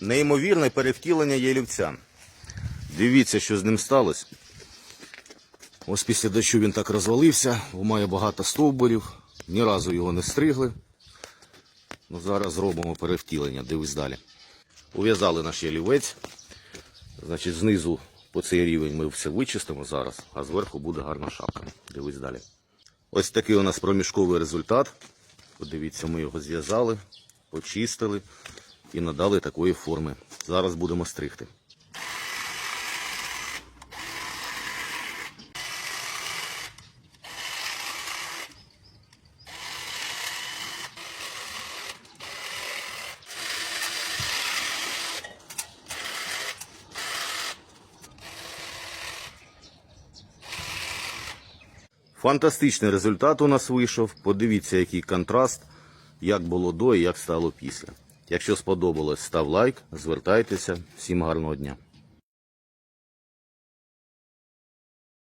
Неймовірне перевтілення ялівця. Дивіться, що з ним сталося. Ось після дощу він так розвалився, має багато стовбурів, ні разу його не стригли. Ну, зараз зробимо перевтілення, дивись далі. Ув'язали наш ялівець. Значить, знизу по цей рівень ми все вичистимо зараз, а зверху буде гарна шапка. Дивись далі. Ось такий у нас проміжковий результат. Подивіться, ми його зв'язали, почистили і надали такої форми. Зараз будемо стригти. Фантастичний результат у нас вийшов. Подивіться, який контраст, як було до і як стало після. Якщо сподобалось, став лайк, звертайтеся. Всім гарного дня.